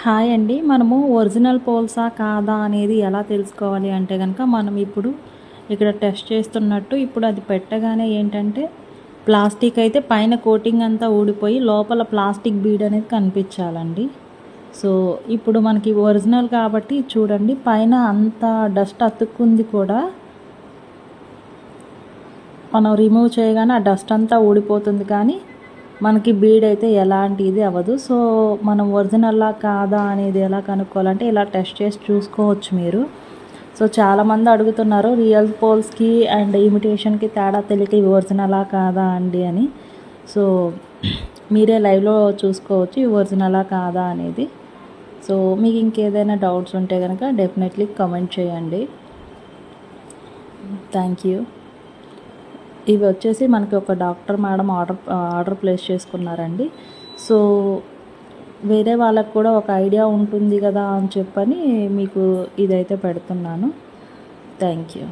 Hi అండి. మనము original పోల్సా కాదా అనేది ఎలా తెలుసుకోవాలి అంటే కనుక మనం ఇప్పుడు ఇక్కడ టెస్ట్ చేస్తున్నట్టు ఇప్పుడు అది పెట్టగానే ఏంటంటే ప్లాస్టిక్ అయితే పైన కోటింగ్ అంతా ఊడిపోయి లోపల ప్లాస్టిక్ బీడ్ అనేది కనిపించాలండి. సో ఇప్పుడు మనకి ఒరిజినల్ కాబట్టి చూడండి పైన అంత డస్ట్ అతుక్కుంది కూడా మనం రిమూవ్ చేయగానే ఆ డస్ట్ అంతా ఊడిపోతుంది. కానీ మనకి బీడ్ అయితే ఎలాంటి ఇది అవ్వదు. సో మనం ఒరిజినల్లా కాదా అనేది ఎలా కనుక్కోవాలంటే ఇలా టెస్ట్ చేసి చూసుకోవచ్చు మీరు. సో చాలామంది అడుగుతున్నారు రియల్ పోల్స్కి అండ్ ఇమిటేషన్కి తేడా తెలియక ఇవి ఒరిజినలా కాదా అండి అని. సో మీరే లైవ్లో చూసుకోవచ్చు ఇవి ఒరిజినలా కాదా అనేది. సో మీకు ఇంకేదైనా డౌట్స్ ఉంటే కనుక డెఫినెట్లీ కమెంట్ చేయండి. Thank you. ఇవి వచ్చేసి మనకి ఒక doctor madam order order place చేసుకున్నారండి. సో వేరే వాళ్ళకు కూడా ఒక ఐడియా ఉంటుంది కదా అని చెప్పని మీకు ఇదైతే పెడుతున్నాను. Thank you.